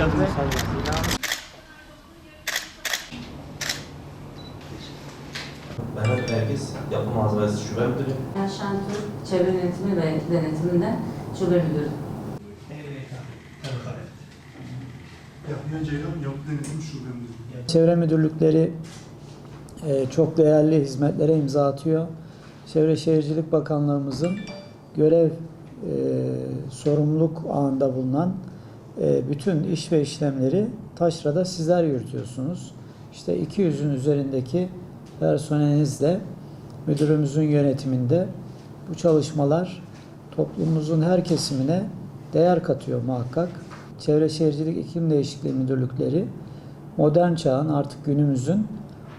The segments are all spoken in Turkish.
geldiniz. Mehmet Merkez Yapı Malzemesi Şube Müdürü. Ben Şentürk Çevre Yönetimi ve Denetiminde Şube Müdürü. Yahya Ceylan Yapı Denetim Şube Müdürü. Çevre müdürlükleri e, çok değerli hizmetlere imza atıyor. Çevre Şehircilik Bakanlığımızın görev e, sorumluluk ağında bulunan bütün iş ve işlemleri taşrada sizler yürütüyorsunuz. İşte 200'ün üzerindeki personelinizle müdürümüzün yönetiminde bu çalışmalar toplumumuzun her kesimine değer katıyor muhakkak. Çevre Şehircilik İklim Değişikliği Müdürlükleri modern çağın artık günümüzün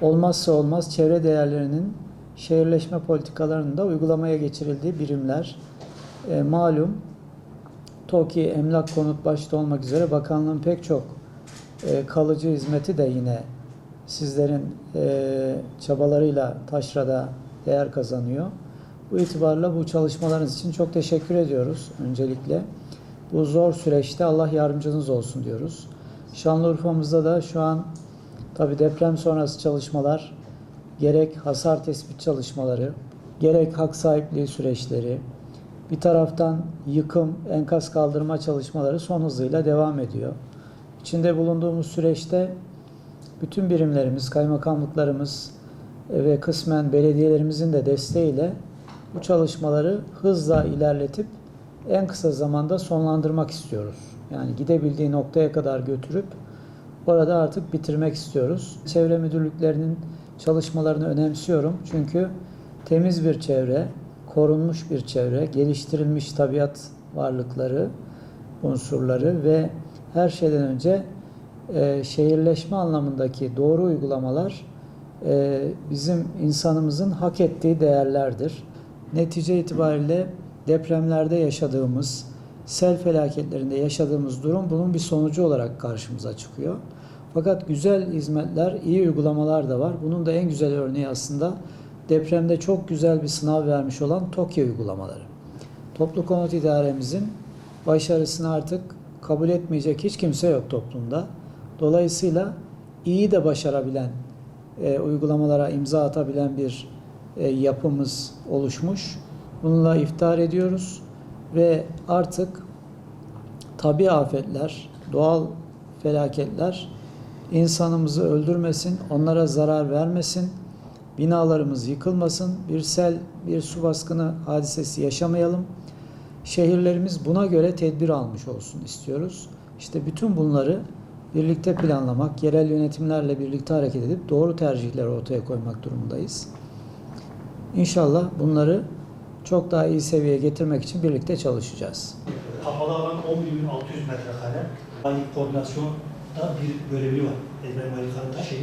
olmazsa olmaz çevre değerlerinin şehirleşme politikalarında uygulamaya geçirildiği birimler. E, malum TOKİ, emlak konut başta olmak üzere bakanlığın pek çok e, kalıcı hizmeti de yine sizlerin e, çabalarıyla taşrada değer kazanıyor. Bu itibarla bu çalışmalarınız için çok teşekkür ediyoruz öncelikle. Bu zor süreçte Allah yardımcınız olsun diyoruz. Şanlıurfa'mızda da şu an tabi deprem sonrası çalışmalar, gerek hasar tespit çalışmaları, gerek hak sahipliği süreçleri, bir taraftan yıkım, enkaz kaldırma çalışmaları son hızıyla devam ediyor. İçinde bulunduğumuz süreçte bütün birimlerimiz, kaymakamlıklarımız ve kısmen belediyelerimizin de desteğiyle bu çalışmaları hızla ilerletip en kısa zamanda sonlandırmak istiyoruz. Yani gidebildiği noktaya kadar götürüp orada artık bitirmek istiyoruz. Çevre müdürlüklerinin çalışmalarını önemsiyorum. Çünkü temiz bir çevre, korunmuş bir çevre, geliştirilmiş tabiat varlıkları, unsurları ve her şeyden önce e, şehirleşme anlamındaki doğru uygulamalar e, bizim insanımızın hak ettiği değerlerdir. Netice itibariyle depremlerde yaşadığımız, sel felaketlerinde yaşadığımız durum bunun bir sonucu olarak karşımıza çıkıyor. Fakat güzel hizmetler, iyi uygulamalar da var. Bunun da en güzel örneği aslında depremde çok güzel bir sınav vermiş olan TOKİ uygulamaları. Toplu konut idaremizin başarısını artık kabul etmeyecek hiç kimse yok toplumda. Dolayısıyla iyi de başarabilen, e, uygulamalara imza atabilen bir e, yapımız oluşmuş. Bununla iftihar ediyoruz ve artık tabi afetler, doğal felaketler insanımızı öldürmesin, onlara zarar vermesin, binalarımız yıkılmasın, bir sel, bir su baskını hadisesi yaşamayalım. Şehirlerimiz buna göre tedbir almış olsun istiyoruz. İşte bütün bunları birlikte planlamak, yerel yönetimlerle birlikte hareket edip doğru tercihler ortaya koymak durumundayız. İnşallah bunları çok daha iyi seviyeye getirmek için birlikte çalışacağız. Kapalı alan 11.600 metrekare. Mali koordinasyonda bir görevli var. İbrahim Ali Karataş'ı